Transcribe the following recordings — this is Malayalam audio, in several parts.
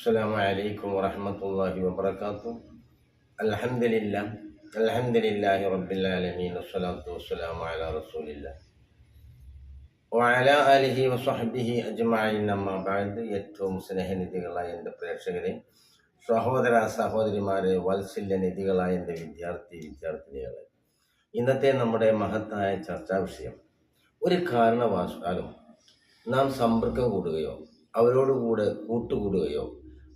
السلام عليكم ورحمة الله وبركاته الحمد لله الحمد لله رب العالمين والصلاة والسلام على رسول الله وعلى آله وصحبه أجمعين أما بعد ഏറ്റവും സ്നേഹനിധികളായ എൻ്റെ പ്രേക്ഷകരെ സഹോദര സഹോദരിമാരെ വാത്സല്യനിധികളായ എൻ്റെ വിദ്യാർത്ഥി വിദ്യാർത്ഥിനികളെ ഇന്നത്തെ നമ്മുടെ മഹത്തായ ചർച്ചാ വിഷയം ഒരു കാരണവശാലും നാം സമ്പർക്കം കൂടുകയോ അവരോടുകൂടെ കൂട്ടുകൂടുകയോ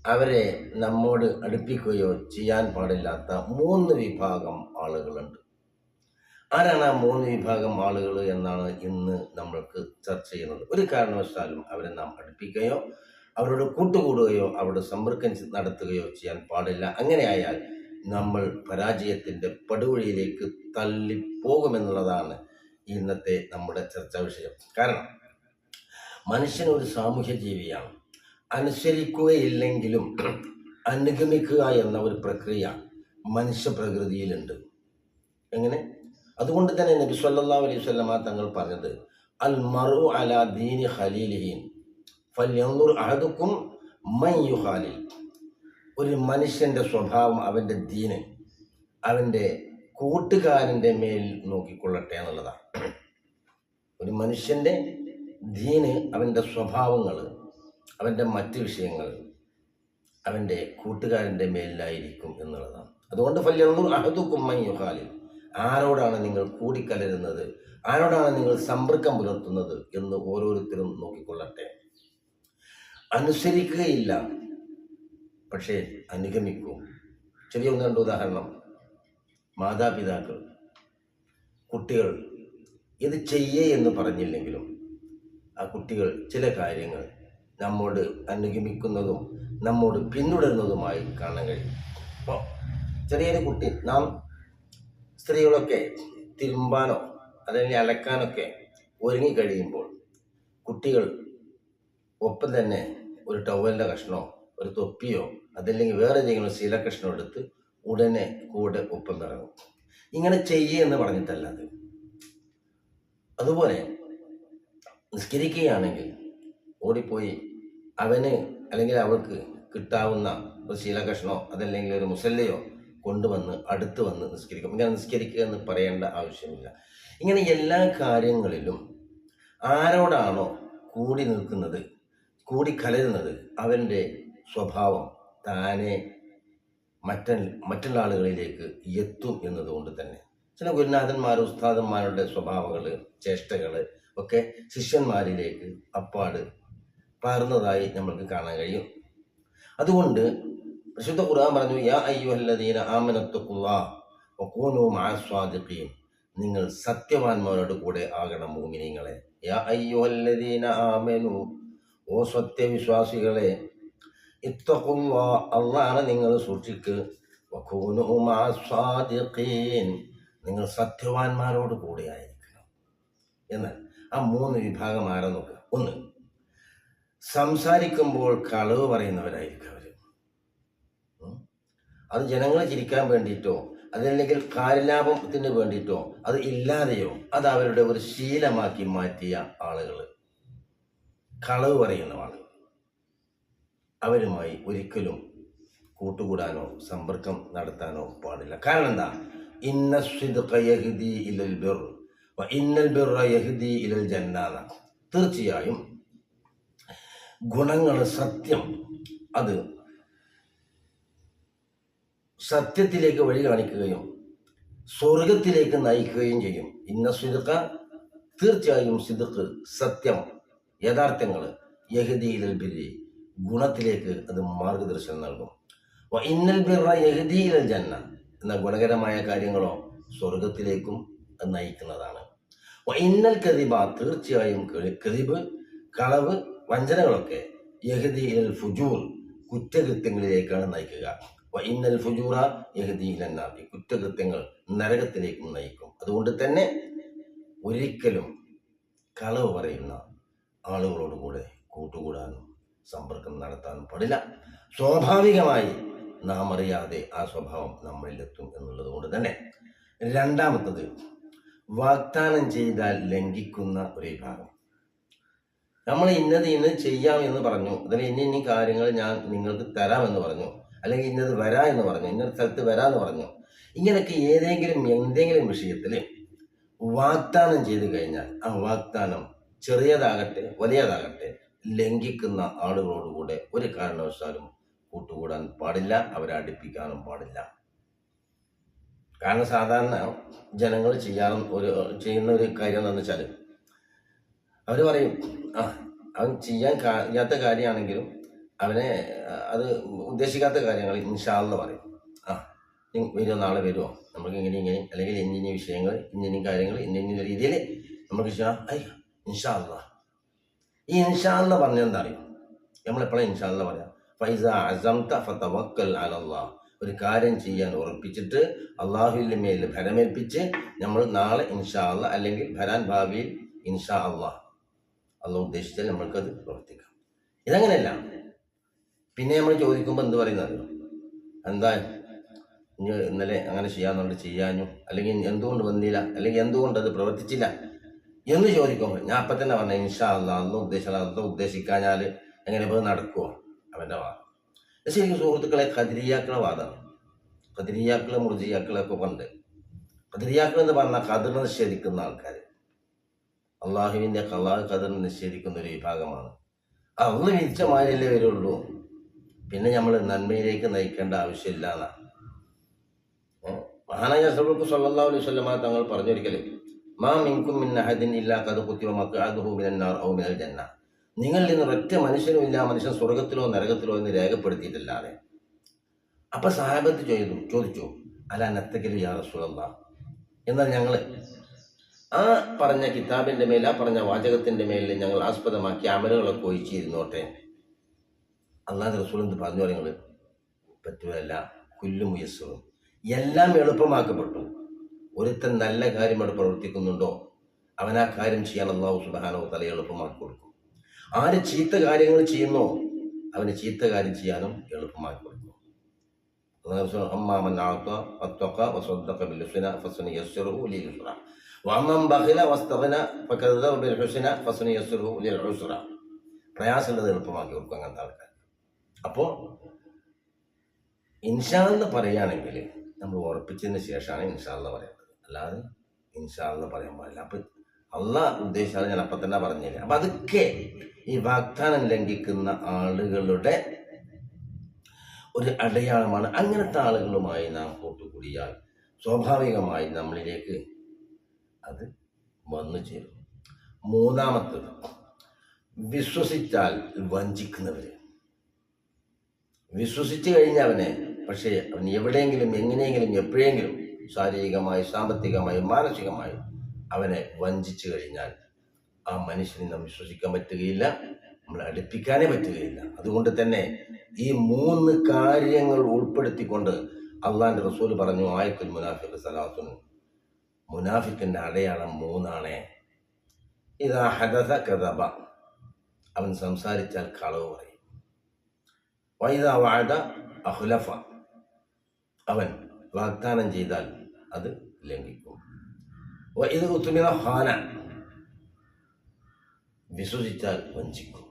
അവരെ നമ്മോട് അടുപ്പിക്കുകയോ ചെയ്യാൻ പാടില്ലാത്ത മൂന്ന് വിഭാഗം ആളുകളുണ്ട്. ആരാണ് ആ മൂന്ന് വിഭാഗം ആളുകൾ എന്നാണ് ഇന്ന് നമ്മൾക്ക് ചർച്ച ചെയ്യുന്നത്. ഒരു കാരണവശാലും അവരെ നാം അടുപ്പിക്കുകയോ അവരോട് കൂട്ടുകൂടുകയോ അവരുടെ സമ്പർക്കം നടത്തുകയോ ചെയ്യാൻ പാടില്ല. അങ്ങനെയായാൽ നമ്മൾ പരാജയത്തിന്റെ പടുവഴിയിലേക്ക് തള്ളിപ്പോകുമെന്നുള്ളതാണ് ഇന്നത്തെ നമ്മുടെ ചർച്ചാ വിഷയം. കാരണം മനുഷ്യൻ ഒരു സാമൂഹ്യ ജീവിയാണ് അനുസരിക്കുകയില്ലെങ്കിലും അനുഗമിക്കുക എന്ന ഒരു പ്രക്രിയ മനുഷ്യ പ്രകൃതിയിലുണ്ട് എങ്ങനെ? അതുകൊണ്ട് തന്നെ നബി സല്ലാ അലൈഹി വസല്ലമ തങ്ങൾ പറഞ്ഞത് അൽ മറു അല ദീനി ഖലീലിഹിൻ അഹദുക്കും മൻ യുഖാലിൽ. ഒരു മനുഷ്യന്റെ സ്വഭാവം അവന്റെ ദീന് അവന്റെ കൂട്ടുകാരന്റെ മേൽ നോക്കിക്കൊള്ളട്ടെ എന്നുള്ളതാണ്. ഒരു മനുഷ്യന്റെ ദീന് അവന്റെ സ്വഭാവങ്ങൾ അവന്റെ മറ്റ് വിഷയങ്ങൾ അവന്റെ കൂട്ടുകാരന്റെ മേലിലായിരിക്കും എന്നുള്ളതാണ്. അതുകൊണ്ട് ഫല്യൻദുർ അഹദുക്കും മൻ യുഖാലിൽ ആരോടാണ് നിങ്ങൾ കൂടിക്കലരുന്നത്? ആരോടാണ് നിങ്ങൾ സമ്പർക്കം പുലർത്തുന്നത് എന്ന് ഓരോരുത്തരും നോക്കിക്കൊള്ളട്ടെ. അനുസരിക്കുകയില്ല. പക്ഷേ അനുഗമിക്കും. ചെറിയ ഒന്ന് രണ്ട് ഉദാഹരണം. മാതാപിതാക്കൾ കുട്ടികൾ ഇത് ചെയ്യേ എന്ന് പറഞ്ഞില്ലെങ്കിലും ആ കുട്ടികൾ ചില കാര്യങ്ങൾ നമ്മോട് അനുഗമിക്കുന്നതും നമ്മോട് പിന്തുടരുന്നതുമായി കാണാൻ കഴിയും. അപ്പോൾ ചെറിയൊരു കുട്ടി നാം സ്ത്രീകളൊക്കെ തിരുമ്പാനോ അല്ലെങ്കിൽ അലക്കാനൊക്കെ ഒരുങ്ങി കഴിയുമ്പോൾ കുട്ടികൾ ഒപ്പം തന്നെ ഒരു ടവലിന്റെ കഷ്ണമോ ഒരു തൊപ്പിയോ അതല്ലെങ്കിൽ വേറെ ഏതെങ്കിലും ശീല കഷ്ണം എടുത്ത് ഉടനെ കൂടെ ഒപ്പം ഇറങ്ങും ഇങ്ങനെ ചെയ്യേ എന്ന് പറഞ്ഞിട്ടല്ല അത് അതുപോലെ നിസ്കരിക്കുകയാണെങ്കിൽ ഓടിപ്പോയി അവന് അല്ലെങ്കിൽ അവൾക്ക് കിട്ടാവുന്ന ഒരു ശീലകഷ്ണോ അതല്ലെങ്കിൽ ഒരു മുസല്ലയോ കൊണ്ടുവന്ന് അടുത്ത് വന്ന് നിസ്കരിക്കും. ഇങ്ങനെ നിസ്കരിക്കുക എന്ന് പറയേണ്ട ആവശ്യമില്ല. ഇങ്ങനെ എല്ലാ കാര്യങ്ങളിലും ആരോടാണോ കൂടി നിൽക്കുന്നത് കൂടി കലരുന്നത് അവന്റെ സ്വഭാവം താനെ മറ്റ മറ്റുള്ള ആളുകളിലേക്ക് എത്തും എന്നതുകൊണ്ട് തന്നെ. ചില ഗുരുനാഥന്മാർ ഉസ്താദന്മാരുടെ സ്വഭാവങ്ങൾ ചേഷ്ടകൾ ഒക്കെ ശിഷ്യന്മാരിലേക്ക് അപ്പാട് പകർന്നതായി നമ്മൾക്ക് കാണാൻ കഴിയും. അതുകൊണ്ട് പരിശുദ്ധ ഖുർആൻ പറഞ്ഞു യാ അയ്യുഹല്ലദീന ആമനത്തുല്ലാ വകൂനു മഅസ്വാദിഖീൻ നിങ്ങൾ സത്യവാന്മാരോട് കൂടെ ആകണം മുഅ്മിനീങ്ങളെ. യാ അയ്യുഹല്ലദീന ആമനു ഓ സത്യവിശ്വാസികളെ ഇത്തഖുല്ലാ അള്ളാണ് നിങ്ങൾ സൂക്ഷിക്ക്. വകൂനു മഅസ്വാദിഖീൻ നിങ്ങൾ സത്യവാന്മാരോട് കൂടെ ആയിരിക്കണം. എന്നാൽ ആ മൂന്ന് വിഭാഗം ആരാ നോക്കുക? ഒന്ന് സംസാരിക്കുമ്പോൾ കളവ് പറയുന്നവരായിരിക്കും അവർ അത് ജനങ്ങളെ ചിരിക്കാൻ വേണ്ടിയിട്ടോ അതല്ലെങ്കിൽ കാര്യലാഭത്തിന് വേണ്ടിയിട്ടോ അത് ഇല്ലാതെയോ അത് അവരുടെ ഒരു ശീലമാക്കി മാറ്റിയ ആളുകൾ കളവ് പറയുന്ന ആളുകൾ. അവരുമായി ഒരിക്കലും കൂട്ടുകൂടാനോ സമ്പർക്കം നടത്താനോ പാടില്ല. കാരണം എന്താ? ഇന്ന ഇലൽ ബിർ ഇന്നൽ ബിർ യഹ്ദി ഇലൽ ജന്നാന. തീർച്ചയായും ഗുണങ്ങൾ സത്യം. അത് സത്യത്തിലേക്ക് വഴി കാണിക്കുകയും സ്വർഗത്തിലേക്ക് നയിക്കുകയും ചെയ്യും. ഇന്ന സിദുക്ക തീർച്ചയായും സിദുക്ക് സത്യം. യഥാർത്ഥങ്ങൾ യഹദിയിൽ ബിരി ഗുണത്തിലേക്ക് അത് മാർഗദർശനം നൽകും. ഇന്നൽ ബിറ യഹദിയിൽ ജന്ന എന്ന ഗുണകരമായ കാര്യങ്ങളോ സ്വർഗത്തിലേക്കും നയിക്കുന്നതാണ്. ഇന്നൽ കതിബ തീർച്ചയായും കതിബ് കളവ് വഞ്ചനകളൊക്കെ. യഹദിയിലൽ ഫുജൂർ കുറ്റകൃത്യങ്ങളിലേക്കാണ് നയിക്കുക. ഇന്നൽ ഫുജൂറ യഹദിയിലെന്നാബി കുറ്റകൃത്യങ്ങൾ നരകത്തിലേക്കും നയിക്കും. അതുകൊണ്ട് തന്നെ ഒരിക്കലും കളവ് പറയുന്ന ആളുകളോട് കൂടെ കൂട്ടുകൂടാനും സമ്പർക്കം നടത്താനും പാടില്ല. സ്വാഭാവികമായി നാം അറിയാതെ ആ സ്വഭാവം നമ്മളിലെത്തും എന്നുള്ളത് കൊണ്ട് തന്നെ. രണ്ടാമത്തത് വാഗ്ദാനം ചെയ്താൽ ലംഘിക്കുന്ന ഒരു വിഭാഗം. നമ്മൾ ഇന്നത് ഇന്നത് ചെയ്യാം എന്ന് പറഞ്ഞു. അതിൽ ഇന്ന ഇന്ന കാര്യങ്ങൾ ഞാൻ നിങ്ങൾക്ക് തരാമെന്ന് പറഞ്ഞു. അല്ലെങ്കിൽ ഇന്നത് വരാ എന്ന് പറഞ്ഞു. ഇന്ന സ്ഥലത്ത് വരാമെന്ന് പറഞ്ഞു. ഇങ്ങനെയൊക്കെ ഏതെങ്കിലും എന്തെങ്കിലും വിഷയത്തിൽ വാഗ്ദാനം ചെയ്തു കഴിഞ്ഞാൽ ആ വാഗ്ദാനം ചെറിയതാകട്ടെ വലിയതാകട്ടെ ലംഘിക്കുന്ന ആളുകളോടുകൂടെ ഒരു കാരണവശാലും കൂട്ടുകൂടാൻ പാടില്ല അവരെ അടുപ്പിക്കാനും പാടില്ല. കാരണം സാധാരണ ജനങ്ങൾ ചെയ്യാൻ ഒരു ചെയ്യുന്ന ഒരു കാര്യം എന്താണെന്ന് വെച്ചാൽ അവർ പറയും ആ അവൻ ചെയ്യാൻ കഴിയാത്ത കാര്യമാണെങ്കിലും അവനെ അത് ഉദ്ദേശിക്കാത്ത കാര്യങ്ങൾ ഇൻഷാന്ന് പറയും. ആ വരുമോ നാളെ വരുമോ നമുക്ക് ഇങ്ങനെ ഇങ്ങനെ അല്ലെങ്കിൽ ഇന്നിനി ഇന്ന വിഷയങ്ങൾ ഇന്ന ഇന്ന കാര്യങ്ങൾ ഇന്ന ഇന്ന രീതിയിൽ നമുക്ക് ഐ ഇൻഷാ അല്ലാ ഈ ഇൻഷാല്ല എന്താ അറിയും? നമ്മളെപ്പോഴും ഇൻഷാ എന്ന് പറയാം? ഫൈസ അസംത ഫതവക്കൽ അലല്ലാ ഒരു കാര്യം ചെയ്യാൻ ഉറപ്പിച്ചിട്ട് അള്ളാഹുവിന്റെ മേൽ ഭരമേൽപ്പിച്ച് നമ്മൾ നാളെ ഇൻഷാ അല്ല അല്ലെങ്കിൽ ഭരാൻ ഭാവിയിൽ ഇൻഷാ അള്ളാഹ്. അള്ളാഹ് ഉദ്ദേശിച്ചാൽ നമ്മൾക്കത് പ്രവർത്തിക്കാം. ഇതങ്ങനെയല്ല. പിന്നെ നമ്മൾ ചോദിക്കുമ്പോൾ എന്ത് പറയുന്നത് എന്താ? ഇനി ഇന്നലെ അങ്ങനെ ചെയ്യാന്നുള്ളത് ചെയ്യാഞ്ഞു. അല്ലെങ്കിൽ എന്തുകൊണ്ട് വന്നില്ല? അല്ലെങ്കിൽ എന്തുകൊണ്ട് അത് പ്രവർത്തിച്ചില്ല? എന്ന് ചോദിക്കുമ്പോൾ ഞാൻ അപ്പം തന്നെ പറഞ്ഞ ഇൻഷാ അല്ലാ അന്ന് ഉദ്ദേശിച്ചാൽ അന്ന് ഉദ്ദേശിക്കാഞ്ഞാൽ എങ്ങനെ ഇപ്പോൾ നടക്കുമോ അവന്റെ വാദം. ശരിക്കും സുഹൃത്തുക്കളെ കതിരിയാക്കളെ വാദമാണ്. കതിരിയാക്കളെ മുർജിയാക്കളൊക്കെ പണ്ട്. കതിരിയാക്കൾ എന്ന് പറഞ്ഞാൽ കതിർ നിഷേധിക്കുന്ന ആൾക്കാർ അള്ളാഹുവിന്റെ കള്ളാഹ് കതിർ നിഷേധിക്കുന്ന ഒരു വിഭാഗമാണ്. അന്ന് വിധിച്ച മാതിരിയല്ലേ വരുള്ളൂ. പിന്നെ നമ്മൾ നന്മയിലേക്ക് നയിക്കേണ്ട ആവശ്യമില്ല എന്നാണ് മഹാനായ സല്ലാ അലൈഹി സ്വല്ലമ തങ്ങൾ പറഞ്ഞൊരിക്കലും മാ മിൻകും മിൻ അഹദിൻ ഇല്ലാ കഥ കുത്തിവ മക്കാദുഹു മിനന്നാർ ഔ ജന്ന. നിങ്ങളിൽ നിന്ന് ഒറ്റ മനുഷ്യനും ഇല്ല മനുഷ്യൻ സ്വർഗത്തിലോ നരകത്തിലോ എന്ന് രേഖപ്പെടുത്തിയിട്ടില്ലാതെ അപ്പൊ സാഹബത്ത് ചെയ്തു ചോദിച്ചു അല നത്തക്കലു യാ റസൂലല്ല? എന്നാൽ ഞങ്ങൾ ആ പറഞ്ഞ കിതാബിന്റെ മേൽ ആ പറഞ്ഞ വാചകത്തിന്റെ മേലിൽ ഞങ്ങൾ ആസ്പദമാക്കി അമലുകളൊക്കെ ഒഴിച്ചിരുന്നോട്ടെ. അള്ളാഹ് റസൂൽ എന്ത് പറഞ്ഞു പറയുന്നത് പറ്റുകയല്ല കുല്ലും ഉയസ്സും എല്ലാം എളുപ്പമാക്കപ്പെട്ടു. ഒരുത്തൻ നല്ല കാര്യം അവിടെ പ്രവർത്തിക്കുന്നുണ്ടോ? അവൻ ആ കാര്യം ചെയ്യാൻ അള്ളാഹു സുബാനോ തല എളുപ്പമാക്കി കൊടുക്കും. ആര് ചീത്ത കാര്യങ്ങൾ ചെയ്യുന്നോ അവന് ചീത്ത കാര്യം ചെയ്യാനും എളുപ്പമാക്കി കൊടുക്കും. അമ്മാമൻ ബിൽഹുസ്ന ഫസനുയസ്സിറുഹു ലിൽയുസ്ര വമൻ ബഖില വസ്തഗ്ന ഫകദബ ബിൽഹുസ്ന ഫസനുയസ്സിറുഹു ലിൽഉസ്ര പ്രയാസമുള്ളത് എളുപ്പമാക്കി കൊടുക്കും അങ്ങനത്തെ ആൾക്കാർ അപ്പോൾ ഇൻഷാ എന്ന് പറയുകയാണെങ്കിൽ നമ്മൾ ഉറപ്പിച്ചതിന് ശേഷമാണ് ഇൻഷാ എന്ന് പറയുന്നത് അല്ലാതെ ഇൻഷാ എന്ന് പറയാൻ പാടില്ല. അപ്പം അല്ല ഉദ്ദേശിച്ചാൽ ഞാൻ അപ്പം തന്നെ പറഞ്ഞില്ല അപ്പം അതൊക്കെ ഈ വാഗ്ദാനം ലംഘിക്കുന്ന ആളുകളുടെ ഒരു അടയാളമാണ് അങ്ങനത്തെ ആളുകളുമായി നാം കൂട്ടുകൂടിയാൽ സ്വാഭാവികമായി നമ്മളിലേക്ക് അത് വന്നു ചേരും. മൂന്നാമത്തത് വിശ്വസിച്ചാൽ വഞ്ചിക്കുന്നവർ വിശ്വസിച്ച് കഴിഞ്ഞവനെ പക്ഷേ അവൻ എവിടെയെങ്കിലും എങ്ങനെയെങ്കിലും എപ്പോഴെങ്കിലും ശാരീരികമായി സാമ്പത്തികമായി മാനസികമായി അവനെ വഞ്ചിച്ചു കഴിഞ്ഞാൽ ആ മനുഷ്യനെ നാം വിശ്വസിക്കാൻ പറ്റുകയില്ല നമ്മളെ അടുപ്പിക്കാനേ പറ്റുകയില്ല. അതുകൊണ്ട് തന്നെ ഈ മൂന്ന് കാര്യങ്ങൾ ഉൾപ്പെടുത്തിക്കൊണ്ട് അള്ളാന്റെ റസൂൽ പറഞ്ഞു ആയത്തുൽ മുനാഫിഖ് സലാത്തുൻ മുനാഫിക്കിന്റെ അടയാളം മൂന്നാണ്. ഇതാ ഹദസ കഥബ അവൻ സംസാരിച്ചാൽ കളവ് പറയും. വൈദ വാഴ അഹുലഫ അവൻ വാഗ്ദാനം ചെയ്താൽ അത് ലംഘിക്കും. ഇത് ഉത്തുമിത ഹാന വിശ്വസിച്ചാൽ വഞ്ചിക്കും.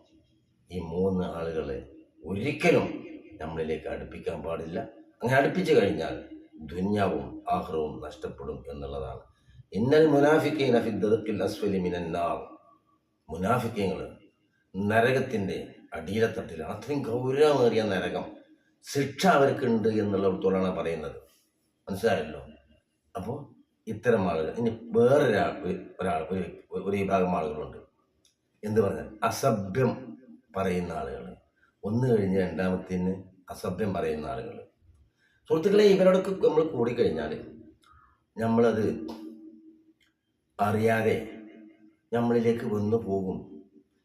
ഈ മൂന്ന് ആളുകളെ ഒരിക്കലും നമ്മളിലേക്ക് അടുപ്പിക്കാൻ പാടില്ല. അങ്ങനെ അടുപ്പിച്ചു കഴിഞ്ഞാൽ ദുന്യാവും ആഹ്റവും നഷ്ടപ്പെടും എന്നുള്ളതാണ് ഇന്നൽ മുനാഫിക്കീന അസ്വലി മിനന്നാർ മുനാഫിക്കങ്ങൾ നരകത്തിന്റെ അടിയിലത്തട്ടിൽ അത്രയും ഗൗരവമേറിയ നരകം ശിക്ഷ അവർക്ക് അവർക്കുണ്ട് എന്നുള്ളിടത്തോളാണ് പറയുന്നത്. മനസ്സിലായല്ലോ? അപ്പോൾ ഇത്തരം ആളുകൾ ഇനി വേറൊരാൾ ഒരാൾ ഒരു ഒരു വിഭാഗം ആളുകളുണ്ട്. എന്ത് പറഞ്ഞാൽ അസഭ്യം പറയുന്ന ആളുകൾ ഒന്ന് കഴിഞ്ഞ് രണ്ടാമത്തേന് അസഭ്യം പറയുന്ന ആളുകൾ സുഹൃത്തുക്കളെ ഇവരോടൊക്കെ നമ്മൾ കൂടിക്കഴിഞ്ഞാൽ നമ്മളത് അറിയാതെ നമ്മളിലേക്ക് വന്നു പോകും.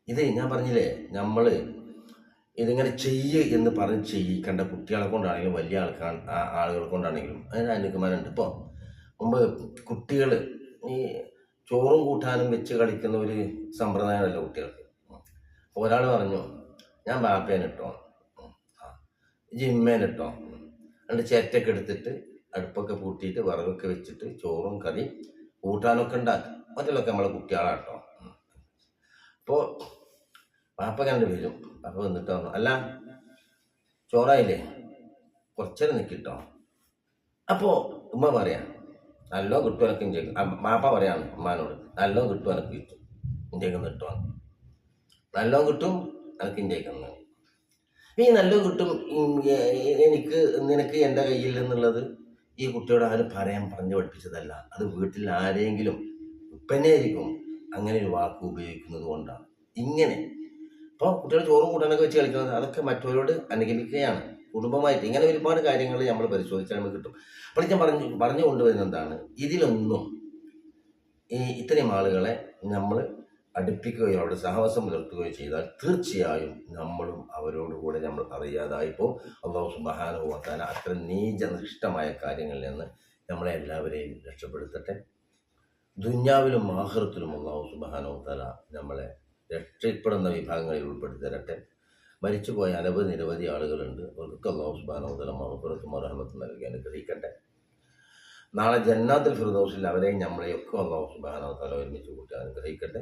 ഇത് ഞാൻ പറഞ്ഞില്ലേ നമ്മൾ ഇതിങ്ങനെ ചെയ്യ് എന്ന് പറഞ്ഞ് ചെയ്യിക്കേണ്ട കുട്ടികളെ കൊണ്ടാണെങ്കിലും വലിയ ആൾക്കാർ ആളുകളെ കൊണ്ടാണെങ്കിലും. അതിന് അനുഗമനമുണ്ട് ഇപ്പോൾ മുമ്പ് കുട്ടികൾ ഈ ചോറും കൂട്ടാനും വെച്ച് കളിക്കുന്ന ഒരു സമ്പ്രദായമല്ല കുട്ടികൾക്ക്? ഒരാൾ പറഞ്ഞു ഞാൻ ബാപ്പേനിട്ടോ ജിമ്മേനിട്ടോ എന്നിട്ട് ചേറ്റൊക്കെ എടുത്തിട്ട് അടുപ്പൊക്കെ പൂട്ടിയിട്ട് വിറകൊക്കെ വെച്ചിട്ട് ചോറും കറി കൂട്ടാനൊക്കെ ഉണ്ടാക്കി. മറ്റുള്ളൊക്കെ നമ്മളെ കുട്ടികളാട്ടോ. അപ്പോൾ പാപ്പ കണ്ട് വരും. പാപ്പ വന്നിട്ട് പറഞ്ഞു അല്ല ചോറായില്ലേ? കുറച്ചേരം നിൽക്കിട്ടോ അപ്പോൾ ഉമ്മ പറയാം നല്ലോ കിട്ടും എനിക്ക് ഇഞ്ചേക്ക് മാപ്പ പറയാണ് ഉമ്മാനോട് നല്ലോ കിട്ടും എനിക്ക് കിട്ടും ഇഞ്ചേക്ക് കിട്ടും നല്ലോ കിട്ടും എനിക്ക് ഇഞ്ചേക്ക് ഈ നല്ലോ കിട്ടും എനിക്ക് നിനക്ക് എന്റെ കയ്യിൽ നിന്നുള്ളത് ഈ കുട്ടിയോട് ആരും പറയാൻ പറഞ്ഞു പഠിപ്പിച്ചതല്ല. അത് വീട്ടിൽ ആരെങ്കിലും ഉപ്പനെയായിരിക്കും അങ്ങനെ ഒരു വാക്ക് ഉപയോഗിക്കുന്നത് കൊണ്ടാണ്. ഇങ്ങനെ. അപ്പോൾ കുട്ടികൾ ചോറും കൂട്ടാനൊക്കെ വെച്ച് കളിക്കുന്നത് അതൊക്കെ മറ്റവരോട് അനുഗമിക്കുകയാണ്. കുടുംബമായിട്ട് ഇങ്ങനെ ഒരുപാട് കാര്യങ്ങൾ നമ്മൾ പരിശോധിച്ചാൽ നമുക്ക് കിട്ടും. അപ്പോൾ ഞാൻ പറഞ്ഞു പറഞ്ഞു കൊണ്ടുവരുന്നത് എന്താണ്? ഇതിലൊന്നും ഈ ഇത്തരം ആളുകളെ നമ്മൾ അടുപ്പിക്കുകയോ അവരുടെ സഹവാസം പുലർത്തുകയും ചെയ്താൽ തീർച്ചയായും നമ്മളും അവരോട് കൂടെ നമ്മൾ അറിയാതായിപ്പോൾ അള്ളാഹു സുബഹാനുഭവത്താൻ അത്ര നീചനിഷ്ഠമായ കാര്യങ്ങളിൽ നിന്ന് നമ്മളെ എല്ലാവരെയും രക്ഷപ്പെടുത്തട്ടെ. ദുന്യാവിലും ആഹൃത്തിലും അള്ളാഹു സുബഹാനുഭവത്താല നമ്മളെ രക്ഷപ്പെടുന്ന വിഭാഗങ്ങളിൽ ഉൾപ്പെടുത്തി തരട്ടെ. മരിച്ചുപോയ അനവധി നിരവധി ആളുകളുണ്ട്. അവർക്ക് അള്ളാഹു സുബാനോദല മഹപ്പുറത്തും റഹമത്ത് നൽകി അനുഗ്രഹിക്കട്ടെ. നാളെ ജന്നാത്തിൽ ഫിർദൗസിൽ അവരെയും നമ്മളെയൊക്കെ അള്ളാഹു സുബാനോ തല ഒരുമിച്ച് കൂട്ടി അനുഗ്രഹിക്കട്ടെ.